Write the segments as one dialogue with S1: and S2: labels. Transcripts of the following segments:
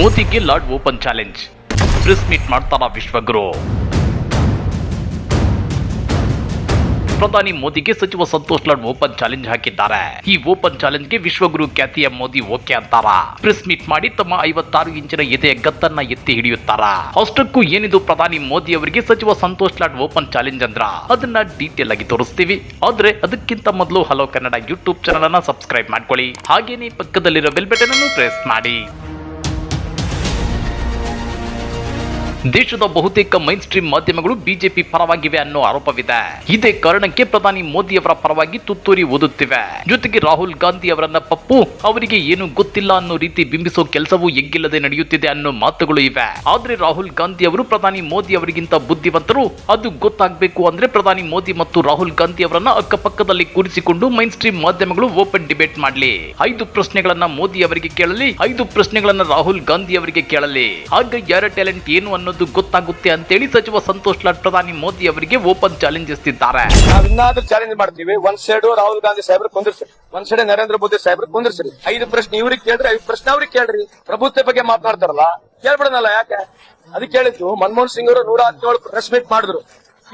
S1: ಮೋದಿಗೆ Lad open challenge. Press meet ಮಾಡ್ತಾರ ವಿಶ್ವಗುರು. ಪ್ರಧಾನಿ ಮೋದಿಗೆ ಸಚಿವ ಸಂತೋಷ್ ಲಾಡ್ ಓಪನ್ ಚಾಲೆಂಜ್ ಹಾಕಿದ್ದಾರೆ. ಈ ಓಪನ್ ಚಾಲೆಂಜ್ಗೆ ವಿಶ್ವಗುರು ಖ್ಯಾತಿಯ ಮೋದಿ ಓಕೆ ಅಂತಾರ. ಪ್ರೆಸ್ ಮೀಟ್ ಮಾಡಿ ತಮ್ಮ ಐವತ್ತಾರು ಇಂಚಿನ ಎದೆಯ ಗತ್ತನ್ನ ಎತ್ತಿ ಹಿಡಿಯುತ್ತಾರ. ಅಷ್ಟಕ್ಕೂ ಏನಿದು ಪ್ರಧಾನಿ ಮೋದಿ ಅವರಿಗೆ ಸಚಿವ ಸಂತೋಷ್ ಲಾಡ್ ಓಪನ್ ಚಾಲೆಂಜ್ ಅಂದ್ರ? ಅದನ್ನ ಡೀಟೇಲ್ ಆಗಿ ತೋರಿಸ್ತೀವಿ. ಆದ್ರೆ ಅದಕ್ಕಿಂತ ಮೊದಲು ಹಲೋ ಕನ್ನಡ ಯೂಟ್ಯೂಬ್ ಚಾನಲ್ ಅನ್ನ ಸಬ್ಸ್ಕ್ರೈಬ್ ಮಾಡ್ಕೊಳ್ಳಿ. ಹಾಗೇನೆ ಪಕ್ಕದಲ್ಲಿರೋ ಬೆಲ್ ಬಟನ್ ಅನ್ನು ಪ್ರೆಸ್ ಮಾಡಿ. ದೇಶದ ಬಹುತೇಕ ಮೈನ್ ಸ್ಟ್ರೀಮ್ ಮಾಧ್ಯಮಗಳು ಬಿಜೆಪಿ ಪರವಾಗಿವೆ ಅನ್ನೋ ಆರೋಪವಿದೆ. ಇದೇ ಕಾರಣಕ್ಕೆ ಪ್ರಧಾನಿ ಮೋದಿ ಅವರ ಪರವಾಗಿ ತುತ್ತೂರಿ ಓದುತ್ತಿವೆ. ಜೊತೆಗೆ ರಾಹುಲ್ ಗಾಂಧಿ ಅವರನ್ನ ಪಪ್ಪು, ಅವರಿಗೆ ಏನು ಗೊತ್ತಿಲ್ಲ ಅನ್ನೋ ರೀತಿ ಬಿಂಬಿಸೋ ಕೆಲಸವೂ ಎಗ್ಗಿಲ್ಲದೆ ನಡೆಯುತ್ತಿದೆ ಅನ್ನೋ ಮಾತುಗಳು ಇವೆ. ಆದ್ರೆ ರಾಹುಲ್ ಗಾಂಧಿ ಅವರು ಪ್ರಧಾನಿ ಮೋದಿ ಅವರಿಗಿಂತ ಬುದ್ಧಿವಂತರು. ಅದು ಗೊತ್ತಾಗಬೇಕು ಅಂದ್ರೆ ಪ್ರಧಾನಿ ಮೋದಿ ಮತ್ತು ರಾಹುಲ್ ಗಾಂಧಿ ಅವರನ್ನ ಅಕ್ಕಪಕ್ಕದಲ್ಲಿ ಕೂರಿಸಿಕೊಂಡು ಮೈನ್ ಸ್ಟ್ರೀಮ್ ಮಾಧ್ಯಮಗಳು ಓಪನ್ ಡಿಬೇಟ್ ಮಾಡಲಿ. ಐದು ಪ್ರಶ್ನೆಗಳನ್ನ ಮೋದಿ ಅವರಿಗೆ ಕೇಳಲಿ, ಐದು ಪ್ರಶ್ನೆಗಳನ್ನ ರಾಹುಲ್ ಗಾಂಧಿ ಅವರಿಗೆ ಕೇಳಲಿ. ಆಗ ಯಾರ ಟ್ಯಾಲೆಂಟ್ ಏನು ಅನ್ನೋದು ಗೊತ್ತಾಗುತ್ತೆ ಅಂತೇಳಿ ಸಚಿವ ಸಂತೋಷ್ ಲಾಡ್ ಪ್ರಧಾನಿ ಮೋದಿ ಅವರಿಗೆ ಓಪನ್ ಚಾಲೆಂಜ್ ಎಸ್ತಿದ್ದಾರೆ
S2: ನಾವಿನ್ನಾದ್ರೂ ಚಾಲೆಂಜ್ ಮಾಡ್ತೀವಿ. ಒಂದ್ ಸೈಡ್ ರಾಹುಲ್ ಗಾಂಧಿ ಸಾಹೇಬ್ರ ಕುಂದಿರ್ಸಿ, ಒಂದ್ ಸೈಡ್ ನರೇಂದ್ರ ಮೋದಿ ಸಾಹೇಬ್ರ ಕುಂದಿರ್ಸಿ, ಐದು ಪ್ರಶ್ನೆ ಇವ್ರಿಗೆ ಕೇಳ್ರಿ, ಐದು ಪ್ರಶ್ನೆ ಅವ್ರಿಗೆ ಕೇಳ್ರಿ. ಪ್ರಭುತ್ವ ಬಗ್ಗೆ ಮಾತನಾಡ್ತಾರಲ್ಲ ಕೇಳ್ಬಿಡೋಣಲ್ಲ ಯಾಕೆ? ಅದಕ್ಕೆ ಹೇಳಿದ್ದು ಮನಮೋಹನ್ ಸಿಂಗ್ ಅವರು ನೂರ ಹದಿನೇಳು ಪ್ರೆಸ್ ಮೀಟ್ ಮಾಡಿದ್ರು.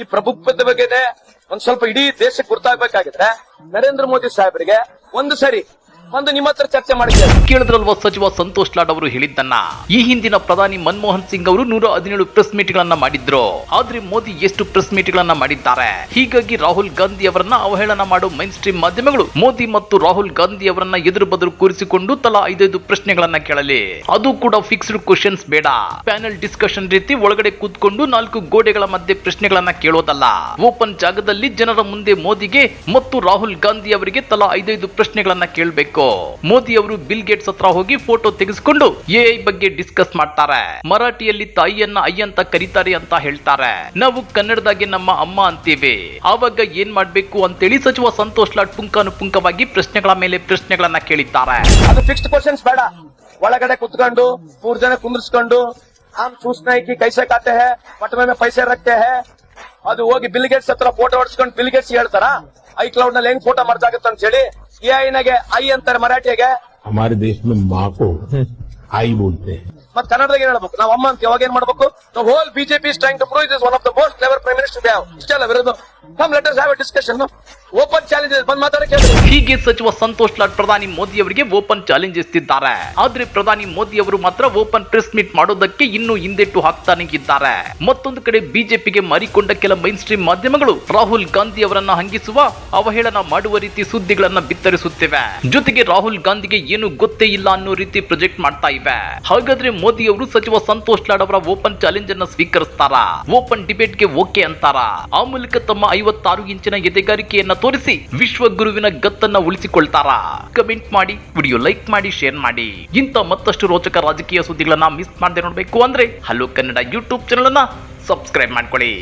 S2: ಈ ಪ್ರಭುತ್ವದ ಬಗ್ಗೆನೆ ಒಂದ್ ಸ್ವಲ್ಪ ಇಡೀ ದೇಶಕ್ಕೆ ಗುರ್ತಾಗ್ಬೇಕಾಗಿದ್ರೆ ನರೇಂದ್ರ ಮೋದಿ ಸಾಹೇಬರಿಗೆ ಒಂದು ಸರಿ ಒಂದು ನಿಮ್ಮ ಹತ್ರ ಚರ್ಚೆ ಮಾಡಿದ್ರೆ
S1: ಕೇಳಿದ್ರಲ್ವ ಸಚಿವ ಸಂತೋಷ್ ಲಾಡ್ ಅವರು ಹೇಳಿದ್ದನ್ನ? ಈ ಹಿಂದಿನ ಪ್ರಧಾನಿ ಮನಮೋಹನ್ ಸಿಂಗ್ ಅವರು ನೂರ ಹದಿನೇಳು ಪ್ರೆಸ್ ಮೀಟ್ ಗಳನ್ನ ಮಾಡಿದ್ರು. ಆದ್ರೆ ಮೋದಿ ಎಷ್ಟು ಪ್ರೆಸ್ ಮೀಟ್ ಗಳನ್ನ ಮಾಡಿದ್ದಾರೆ? ಹೀಗಾಗಿ ರಾಹುಲ್ ಗಾಂಧಿ ಅವರನ್ನ ಅವಹೇಳನ ಮಾಡೋ ಮೈನ್ ಸ್ಟ್ರೀಮ್ ಮಾಧ್ಯಮಗಳು ಮೋದಿ ಮತ್ತು ರಾಹುಲ್ ಗಾಂಧಿ ಅವರನ್ನ ಎದುರು ಬದುರು ಕೂರಿಸಿಕೊಂಡು ತಲಾ ಐದೈದು ಪ್ರಶ್ನೆಗಳನ್ನ ಕೇಳಲಿ. ಅದು ಕೂಡ ಫಿಕ್ಸ್ಡ್ ಕ್ವಶನ್ಸ್ ಬೇಡ. ಪ್ಯಾನೆಲ್ ಡಿಸ್ಕಷನ್ ರೀತಿ ಒಳಗಡೆ ಕೂತ್ಕೊಂಡು ನಾಲ್ಕು ಗೋಡೆಗಳ ಮಧ್ಯೆ ಪ್ರಶ್ನೆಗಳನ್ನ ಕೇಳೋದಲ್ಲ. ಓಪನ್ ಜಾಗದಲ್ಲಿ ಜನರ ಮುಂದೆ ಮೋದಿಗೆ ಮತ್ತು ರಾಹುಲ್ ಗಾಂಧಿ ಅವರಿಗೆ ತಲಾ ಐದೈದು ಪ್ರಶ್ನೆಗಳನ್ನ ಕೇಳಬೇಕು. ಮೋದಿ ಅವರು ಬಿಲ್ ಗೇಟ್ಸ್ ಹತ್ರ ಹೋಗಿ ಫೋಟೋ ತೆಗೆಸಿಕೊಂಡು ಎಐ ಬಗ್ಗೆ ಡಿಸ್ಕಸ್ ಮಾಡ್ತಾರೆ. ಮರಾಠಿಯಲ್ಲಿ ತಾಯಿಯನ್ನ ಅಯ್ಯ ಅಂತ ಕರೀತಾರೆ ಅಂತ ಹೇಳ್ತಾರೆ. ನಾವು ಕನ್ನಡದಾಗೆ ನಮ್ಮ ಅಮ್ಮ ಅಂತೀವಿ. ಆವಾಗ ಏನ್ ಮಾಡ್ಬೇಕು ಅಂತೇಳಿ ಸಚಿವ ಸಂತೋಷ್ ಲಾಡ್ ಪುಂಕಾನುಪುಂಕವಾಗಿ ಪ್ರಶ್ನೆಗಳ ಮೇಲೆ ಪ್ರಶ್ನೆಗಳನ್ನ ಕೇಳಿದ್ದಾರೆ.
S2: ಅದು ಫಿಕ್ಸ್ಡ್ ಕ್ವಶನ್ಸ್ ಬೇಡ. ಒಳಗಡೆ ಕುತ್ಕೊಂಡು, ಮೂರ್ ಜನ ಕುಂದಿರ್ಸ್ಕೊಂಡು, ಆಮ್ ಸೂಚನೆ ಕಿ ಕೈಸೆ ಕಾತೆ ಹೇ ಪಟ್ಮೆ ಮೇ ಪೈಸೆ ರಖತೆ ಹೇ. ಅದು ಹೋಗಿ ಬಿಲ್ ಗೇಟ್ಸ್ ಹತ್ರ ಫೋಟೋ ಹೊಡ್ಸ್ಕೊಂಡು ಬಿಲ್ ಗೇಟ್ಸ್ ಹೇಳ್ತಾರ? ಐ ಕ್ಲೌಡ್ನಲ್ಲಿ ಹೆಂಗ್ ಫೋಟೋ ಮರ್ಜಾಗತ್ತೆ ಅಂತ ಹೇಳಿ ಎ ಐನಾಗೆ ಐ ಅಂತಾರೆ ಮರಾಠಿಗೆ
S3: हमारे देश में माँ को आई बोलते हैं
S2: ಮತ್ ಕನ್ನಡದಾಗ ಏನ್ ಹೇಳ್ಬೇಕು? ನಾವು ಅಮ್ಮ ಅಂತ ಯಾವಾಗ ಏನ್ ಮಾಡ್ಬೇಕು? Whole BJP is trying to prove is one of the most clever prime minister they ಇಷ್ಟೆಲ್ಲ ವಿರೋಧ come letters have discussion open challenges ಬಂದ್ ಮಾತಾಡಕ್ಕೆ.
S1: ಹೀಗೆ ಸಚಿವ ಸಂತೋಷ್ ಲಾಡ್ ಪ್ರಧಾನಿ ಮೋದಿ ಅವರಿಗೆ ಓಪನ್ ಚಾಲೆಂಜ್ ಇಸ್ತಿದ್ದಾರೆ ಆದ್ರೆ ಪ್ರಧಾನಿ ಮೋದಿ ಅವರು ಮಾತ್ರ ಓಪನ್ ಪ್ರೆಸ್ ಮೀಟ್ ಮಾಡೋದಕ್ಕೆ ಇನ್ನೂ ಹಿಂದೆಟ್ಟು ಹಾಕ್ತಾನೆ ಇದ್ದಾರೆ ಮತ್ತೊಂದು ಕಡೆ ಬಿಜೆಪಿಗೆ ಮಾರಿಕೊಂಡ ಕೆಲ ಮೈನ್ ಸ್ಟ್ರೀಮ್ ಮಾಧ್ಯಮಗಳು ರಾಹುಲ್ ಗಾಂಧಿ ಅವರನ್ನ ಹಂಗಿಸುವ ಅವಹೇಳನ ಮಾಡುವ ರೀತಿ ಸುದ್ದಿಗಳನ್ನ ಬಿತ್ತರಿಸುತ್ತಿವೆ. ಜೊತೆಗೆ ರಾಹುಲ್ ಗಾಂಧಿಗೆ ಏನು ಗೊತ್ತೇ ಇಲ್ಲ ಅನ್ನೋ ರೀತಿ ಪ್ರೊಜೆಕ್ಟ್ ಮಾಡ್ತಾ ಇವೆ. ಹಾಗಾದ್ರೆ ಮೋದಿ ಅವರು ಸಚಿವ ಸಂತೋಷ್ ಲಾಡ್ ಅವರ ಓಪನ್ ಚಾಲೆಂಜ್ ಅನ್ನ ಸ್ವೀಕರಿಸ್ತಾರ. ಓಪನ್ ಡಿಬೇಟ್ಗೆ ಓಕೆ ಅಂತಾರ. ಆ ಮೂಲಕ ತಮ್ಮ ಐವತ್ತಾರು ಇಂಚಿನ ಎದೆಗಾರಿಕೆಯನ್ನ ತೋರಿಸಿ ವಿಶ್ವಗುರುವಿನ ಗತ್ತನ್ನ ಉಳಿಸಿಕೊಳ್ತಾರ. ಕಮೆಂಟ್ ಮಾಡಿ ವಿಡಿಯೋ ಲೈಕ್ ಮಾಡಿ ಶೇರ್ ಮಾಡಿ. ಇಂಥ ಮತ್ತಷ್ಟು ರೋಚಕ ರಾಜಕೀಯ ಸುದ್ದಿಗಳನ್ನ ಮಿಸ್ ಮಾಡದೆ ನೋಡ್ಬೇಕು ಅಂದ್ರೆ ಹಲೋ ಕನ್ನಡ ಯೂಟ್ಯೂಬ್ ಚಾನಲ್ ಅನ್ನ ಸಬ್ಸ್ಕ್ರೈಬ್ ಮಾಡ್ಕೊಳ್ಳಿ.